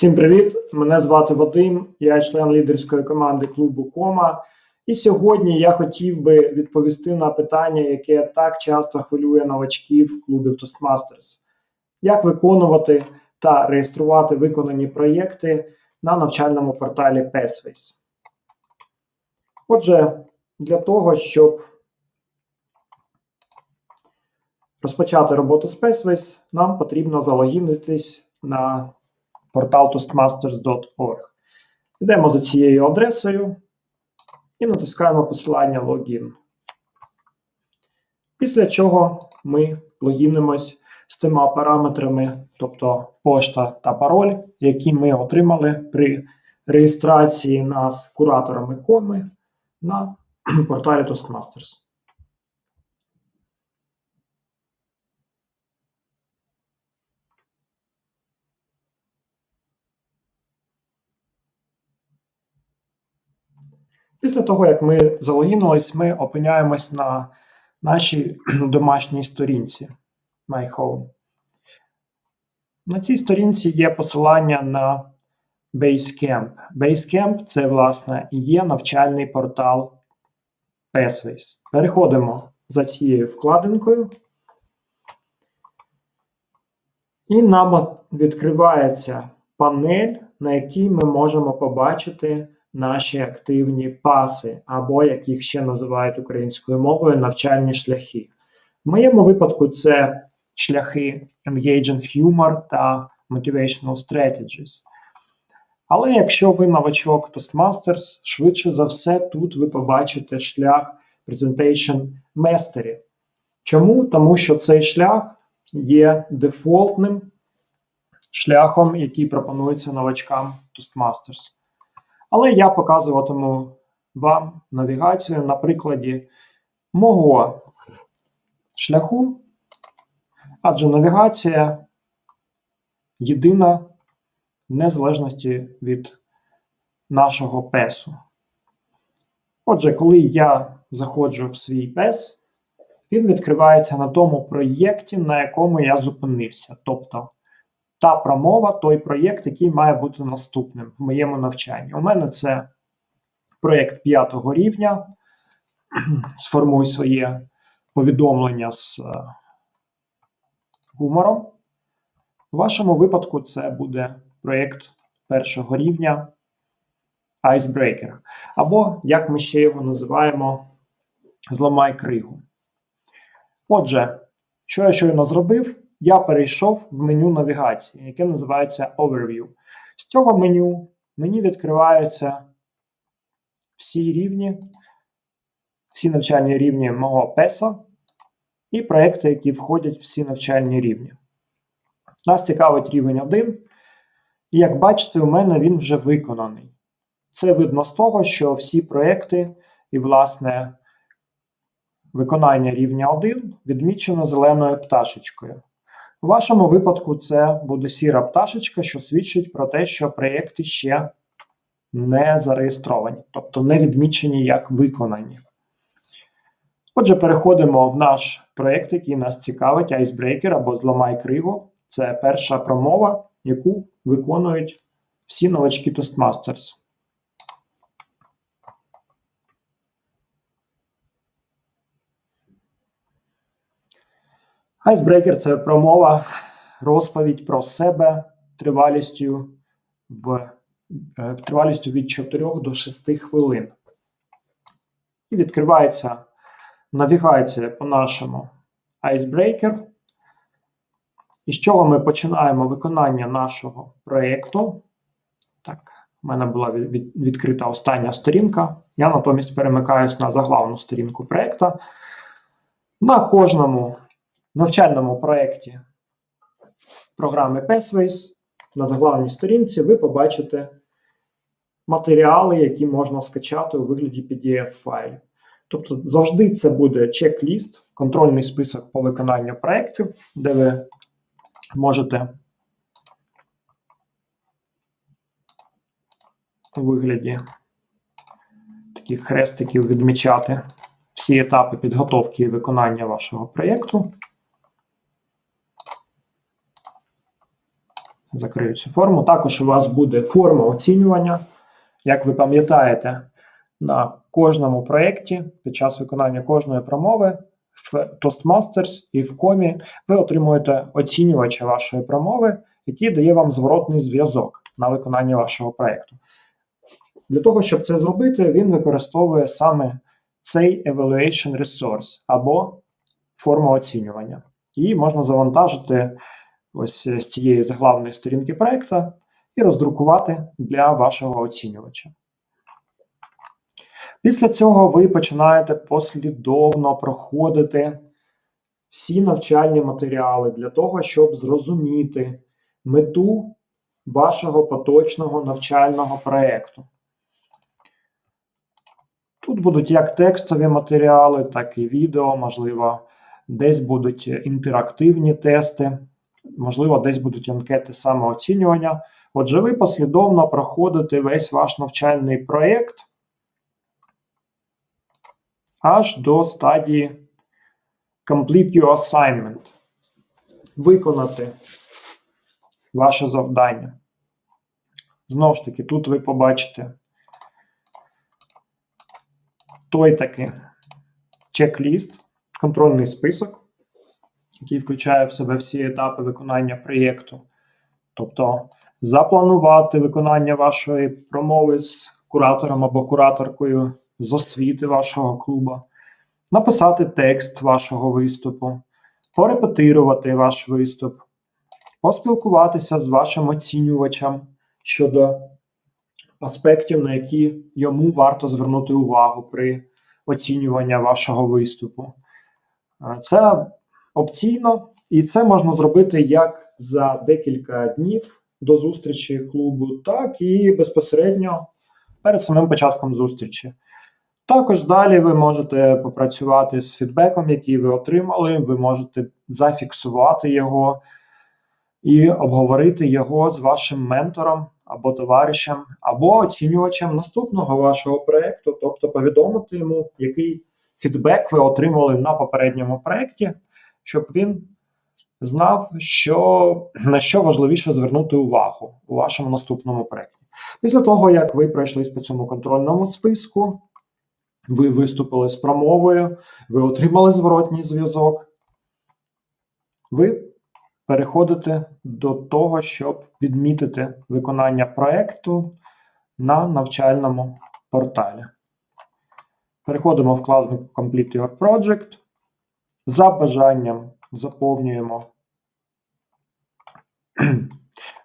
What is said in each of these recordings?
Всім привіт! Мене звати Вадим, я член лідерської команди клубу Кома. І сьогодні я хотів би відповісти на питання, яке так часто хвилює новачків клубів Toastmasters. Як виконувати та реєструвати виконані проєкти на навчальному порталі Pathways? Отже, для того, щоб розпочати роботу з Pathways, нам потрібно залогінитись на портал toastmasters.org. Йдемо за цією адресою і натискаємо посилання логін. Після чого ми логінимось з тима параметрами, тобто пошта та пароль, які ми отримали при реєстрації нас кураторами коми на порталі Toastmasters. Після того, як ми залогінились, ми опиняємось на нашій домашній сторінці My Home. На цій сторінці є посилання на Basecamp. Basecamp – це, власне, і є навчальний портал Pathways. Переходимо за цією вкладинкою. І нам відкривається панель, на якій ми можемо побачити наші активні паси, або як їх ще називають українською мовою, навчальні шляхи. В моєму випадку це шляхи Engaging Humor та Motivational Strategies. Але якщо ви новачок Toastmasters, швидше за все, тут ви побачите шлях Presentation Mastery. Чому? Тому що цей шлях є дефолтним шляхом, який пропонується новачкам Toastmasters. Але я показуватиму вам навігацію на прикладі мого шляху, адже навігація єдина в незалежності від нашого песу. Отже, коли я заходжу в свій пес, він відкривається на тому проєкті, на якому я зупинився. Тобто та промова, той проєкт, який має бути наступним в моєму навчанні. У мене це проєкт п'ятого рівня. Сформуй своє повідомлення з е, гумором. У вашому випадку це буде проєкт першого рівня Icebreaker. Або, як ми ще його називаємо, зламай кригу. Отже, що я щойно зробив? Я перейшов в меню навігації, яке називається Overview. З цього меню мені відкриваються всі рівні, всі навчальні рівні мого PESA і проекти, які входять в всі навчальні рівні. Нас цікавить рівень 1. І як бачите, у мене він вже виконаний. Це видно з того, що всі проекти і, власне, виконання рівня 1 відмічено зеленою пташечкою. У вашому випадку це буде сіра пташечка, що свідчить про те, що проєкти ще не зареєстровані, тобто не відмічені як виконані. Отже, переходимо в наш проєкт, який нас цікавить, Icebreaker або Зламай кригу. Це перша промова, яку виконують всі новачки Toastmasters. Айсбрейкер це промова, розповідь про себе тривалістю в е, тривалістю від 4 до 6 хвилин. І відкривається навігація по нашому Icebreaker. І з чого ми починаємо виконання нашого проєкту. Так, у мене була відкрита остання сторінка. Я натомість перемикаюсь на заглавну сторінку проєкту. На кожному навчальному проєкті програми Pathways на заглавній сторінці ви побачите матеріали, які можна скачати у вигляді PDF-файлів. Тобто завжди це буде чек-ліст, контрольний список по виконанню проєктів, де ви можете у вигляді таких хрестиків відмічати всі етапи підготовки і виконання вашого проєкту. Закрию цю форму. Також у вас буде форма оцінювання. Як ви пам'ятаєте, на кожному проєкті під час виконання кожної промови в Toastmasters і в комі ви отримуєте оцінювача вашої промови, який дає вам зворотний зв'язок на виконання вашого проєкту. Для того, щоб це зробити, він використовує саме цей Evaluation Resource або форму оцінювання. Її можна завантажити ось з цієї заглавної сторінки проєкту і роздрукувати для вашого оцінювача. Після цього ви починаєте послідовно проходити всі навчальні матеріали для того, щоб зрозуміти мету вашого поточного навчального проєкту. Тут будуть як текстові матеріали, так і відео, можливо, десь будуть інтерактивні тести, можливо, десь будуть анкети самооцінювання. Отже, ви послідовно проходите весь ваш навчальний проєкт аж до стадії Complete your assignment. Виконати ваше завдання. Знову ж таки, тут ви побачите той таки чек-ліст, контрольний список, який включає в себе всі етапи виконання проєкту. Тобто запланувати виконання вашої промови з куратором або кураторкою з освіти вашого клубу, написати текст вашого виступу, порепетирувати ваш виступ, поспілкуватися з вашим оцінювачем щодо аспектів, на які йому варто звернути увагу при оцінюванні вашого виступу. Е, Це опційно, і це можна зробити як за декілька днів до зустрічі клубу, так і безпосередньо перед самим початком зустрічі. Також далі ви можете попрацювати з фідбеком, який ви отримали, ви можете зафіксувати його і обговорити його з вашим ментором або товаришем, або оцінювачем наступного вашого проєкту, тобто повідомити йому, який фідбек ви отримали на попередньому проєкті, щоб він знав, що, на що важливіше звернути увагу у вашому наступному проєкті. Після того, як ви пройшлись по цьому контрольному списку, ви виступили з промовою, ви отримали зворотній зв'язок, ви переходите до того, щоб відмітити виконання проєкту на навчальному порталі. Переходимо в вкладник Complete Your Project. За бажанням заповнюємо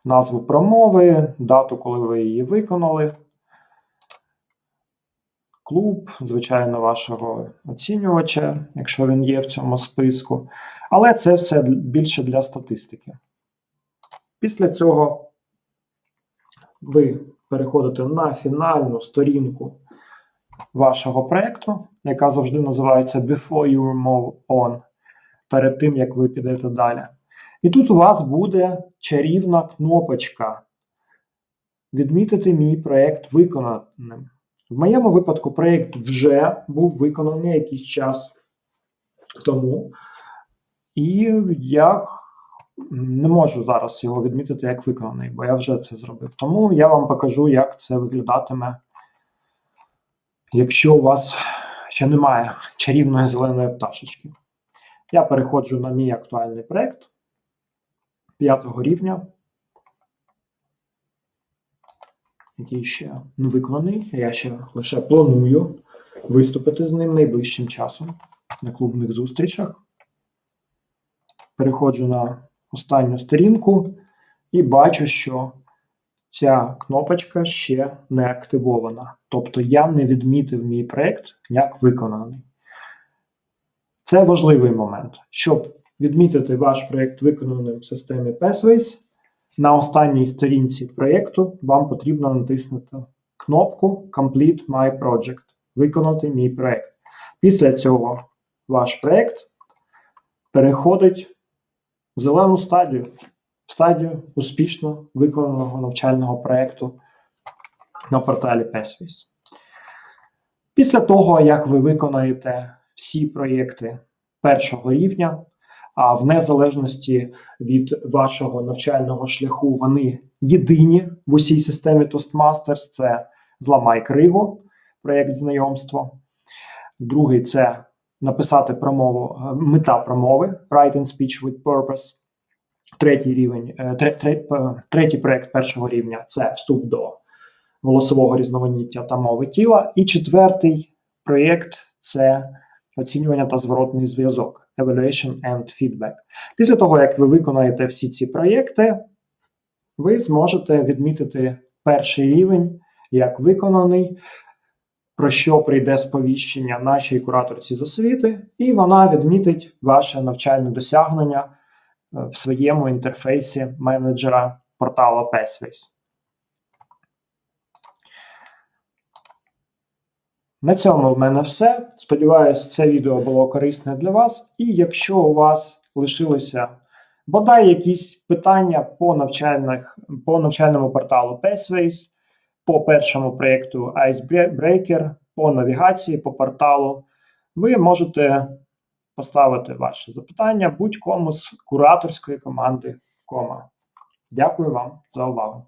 назву промови, дату, коли ви її виконали, клуб, звичайно, вашого оцінювача, якщо він є в цьому списку. Але це все більше для статистики. Після цього ви переходите на фінальну сторінку вашого проєкту, яка завжди називається Before you move on, перед тим, як ви підете далі. І тут у вас буде чарівна кнопочка Відмітити мій проєкт виконаним. В моєму випадку проєкт вже був виконаний якийсь час тому, і я не можу зараз його відмітити як виконаний, бо я вже це зробив. Тому я вам покажу, як це виглядатиме, якщо у вас ще немає чарівної зеленої пташечки. Я переходжу на мій актуальний проєкт п'ятого рівня, який ще не виконаний. Я ще лише планую виступити з ним найближчим часом на клубних зустрічах. Переходжу на останню сторінку і бачу, що ця кнопочка ще не активована. Тобто я не відмітив мій проєкт як виконаний. Це важливий момент. Щоб відмітити ваш проєкт виконаним в системі Pathways, на останній сторінці проєкту вам потрібно натиснути кнопку Complete My Project. Виконати мій проєкт. Після цього ваш проєкт переходить в зелену стадію, стадію успішно виконаного навчального проєкту на порталі Pathways. Після того, як ви виконаєте всі проєкти першого рівня, А в незалежності від вашого навчального шляху вони єдині в усій системі Toastmasters. Це зламай кригу, проєкт знайомства. Другий це написати промову, е, мета промови Write and Speech with Purpose. Третій рівень, е, е, третій проєкт першого рівня це вступ до голосового різноманіття та мови тіла. І четвертий проєкт це оцінювання та зворотний зв'язок Evaluation and Feedback. Після того, як ви виконаєте всі ці проєкти, ви зможете відмітити перший рівень як виконаний, про що прийде сповіщення нашій кураторці з освіти, і вона відмітить ваше навчальне досягнення в своєму інтерфейсі менеджера порталу PassFace. На цьому в мене все. Сподіваюсь, це відео було корисне для вас. І якщо у вас лишилися бодай якісь питання по, навчальних, по навчальному порталу Pathways, по першому проєкту Icebreaker, по навігації, по порталу, ви можете поставити ваше запитання будь-кому з кураторської команди Кома. Дякую вам за увагу.